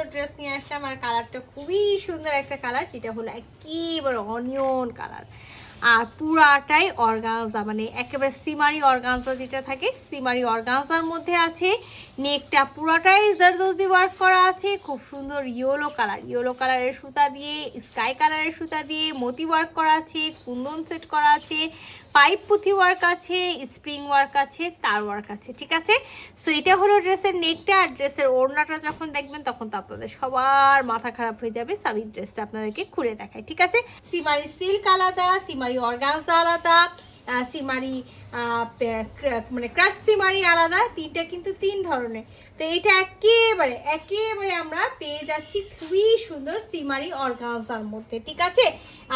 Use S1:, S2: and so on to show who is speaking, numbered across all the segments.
S1: সুন্দর ড্রেস নিয়ে আসলাম আর কালারটা খুবই সুন্দর একটা কালার যেটা হলো একেবারে অনিয়ন কালার আর পুরাটাই অর্গানজা মানে একেবারে সিমারি অর্গানজা যেটা থাকে, সিমারি অর্গানজার মধ্যে আছে। নেকটা পুরাটাই জারদোজি ওয়ার্ক করা আছে, খুব সুন্দর ইয়েলো কালার। ইয়েলো কালারের সুতা দিয়ে, স্কাই কালারের সুতা দিয়ে মতি ওয়ার্ক করা আছে, কুন্দন সেট করা আছে, পাইপ পুঁথি ওয়ার্ক আছে, স্প্রিং ওয়ার্ক আছে, তার ওয়ার্ক আছে, ঠিক আছে? সো এটা হলো ড্রেসের নেকটা আর ড্রেসের ওড়নাটা যখন দেখবেন, তখন তো আপনাদের সবার মাথা খারাপ হয়ে যাবে সাবি ড্রেসটা আপনাদেরকে খুলে দেখায় ঠিক আছে? সিমারি সিল্ক আলাদা, সিমারি অর্গানজা আলাদা সিমারি মানে ক্রাশ সিমারি আলাদা, তিনটা কিন্তু তিন ধরনের। তো এটা একেবারে একেবারে আমরা পেয়ে যাচ্ছি খুবই সুন্দর সিমারি অর্গানজার মধ্যে, ঠিক আছে?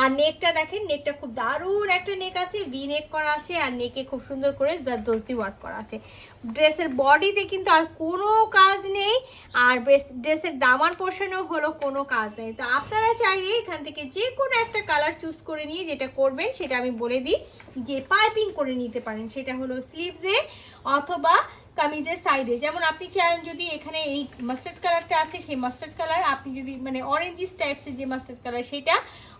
S1: আর নেকটা দেখেন নেকটা খুব দারুণ একটা নেক আছে ভি নেক করা আছে, আর নেকে খুব সুন্দর করে জারদোস্তি ওয়ার্ক করা আছে। ড্রেসের বডিতে কিন্তু আর কোনো কাজ নেই আর ড্রেসের দামান পোর্শনেও হলো কোনো কাজ নেই। তো আপনারা চাইলে এখান থেকে যে কোনো একটা কালার চুজ করে নিয়ে যেটা করবেন, সেটা আমি বলে দিই। যে পাইপিং করে নিতে পারেন, সেটা হলো স্লিভসে অথবা কামিজের সাইডে যেমন আপনি চান যদি এখানে এই মাস্টার্ড কালারটা আছে, সেই মাস্টার্ড কালার আপনি যদি মানে অরেঞ্জিস টাইপসের যে মাস্টার্ড কালার সেটা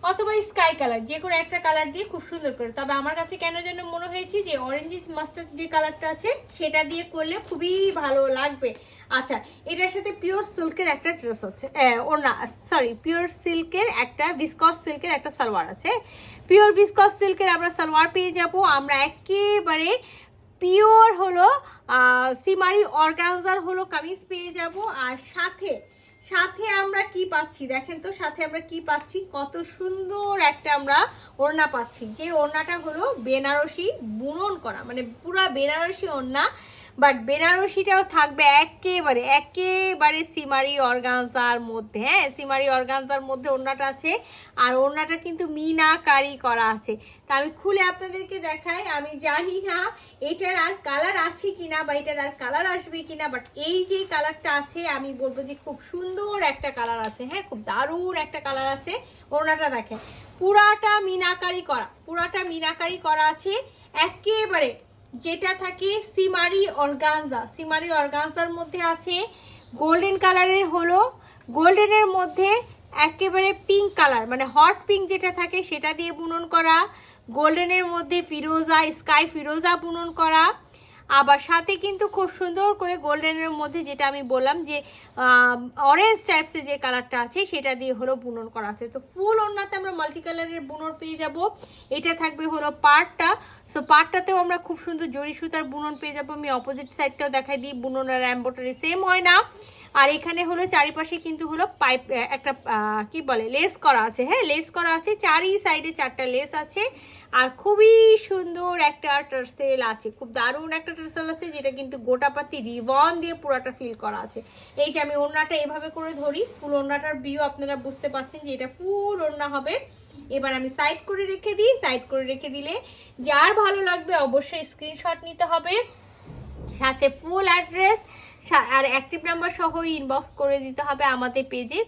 S1: অথবা স্কাই কালার যে কোনো একটা কালার দিয়ে খুব সুন্দর করে। তবে আমার কাছে কেন যেন মনে হয়েছে যে অরেঞ্জিস মাস্টার্ড যে কালারটা আছে, সেটা দিয়ে করলে খুবই ভালো লাগবে। আচ্ছা এটার সাথে পিওর সিল্কের একটা ড্রেস আছে। ওর সরি পিওর সিল্কের একটা ভিসকস সিল্কের একটা সালোয়ার আছে। পিওর ভিসকস সিল্কের আমরা সালোয়ার পেয়ে যাব। আমরা একেবারে পিওর হলো সিমারি অর্গানজার হলো কামিজ পেয়ে যাব। আর সাথে সাথে আমরা কি পাচ্ছি? দেখেন তো, সাথে আমরা কি পাচ্ছি? কত সুন্দর একটা আমরা ওড়না পাচ্ছি। যে ওড়নাটা হলো বেনারসি বুনন করা মানে পুরা বেনারসি ওড়না। বাট বেনারসিটাও থাকবে একেবারে একেবারে সিমারি অর্গানজার মধ্যে হ্যাঁ? সিমারি অর্গানজার মধ্যে ওড়নাটা আছে, আর ওড়নাটা কিন্তু মিনাকারি করা আছে। তা আমি খুলে আপনাদেরকে দেখাই, আমি জানি না এটার আর কালার আছে কিনা বা এটার আর কালার আসবে কিনা বাট এই যে কালারটা আছে, আমি বলব যে খুব সুন্দর একটা কালার আছে হ্যাঁ? খুব দারুণ একটা কালার আছে, ওড়নাটা দেখেন। পুরাটা মিনাকারি করা, পুরাটা মিনাকারি করা আছে, একেবারে যেটা থাকে সিমারি অর্গানজা। সিমারি অর্গানজার মধ্যে আছে গোল্ডেন কালারের হলো। গোল্ডেনের মধ্যে একেবারে পিঙ্ক কালার মানে হট পিঙ্ক যেটা থাকে সেটা দিয়ে বুনন করা। গোল্ডেনের মধ্যে ফিরোজা স্কাই ফিরোজা বুনন করা। আবার সাথে কিন্তু খুব সুন্দর করে গোল্ডেনের মধ্যে যেটা আমি বললাম যে অরেঞ্জ টাইপসের যে কালারটা আছে, সেটা দিয়ে হলো বুনন করা আছে। তো ফুল ওড়নাতে আমরা মাল্টি কালারের বুনন পেয়ে যাব। এটা থাকবে হলো পার্টটা তো পার্টটাতেও আমরা খুব সুন্দর জরি সুতার বুনন পেয়ে যাব। আমি অপোজিট সাইডটাও দেখাই দিই। বুনন আর এম্বোটারি সেম হয় না। আর এখানে হলো চারিপাশে কিন্তু হলো পাইপ একটা কি বলে, লেস করা আছে। হ্যাঁ লেস করা আছে, চারি সাইডে চারটা লেস আছে। আর খুবই সুন্দর একটা টার্সেল আছে, খুব দারুণ একটা টার্সেল আছে, যেটা কিন্তু গোটাপাতি রিবন দিয়ে পুরাটা ফিল করা আছে। এই যে আমি ওড়নাটা এভাবে করে ধরি, ফুল ওড়নাটার ভিউ আপনারা বুঝতে পারছেন যে এটা ফুল ওড়না হবে। এবার আমি সাইড করে রেখে দিই সাইড করে রেখে দিলে যার ভালো লাগবে অবশ্যই স্ক্রিনশট নিতে হবে। সাথে ফুল অ্যাড্রেস আর অ্যাক্টিভ নাম্বার সহ ইনবক্স করে দিতে হবে আমাদের পেজে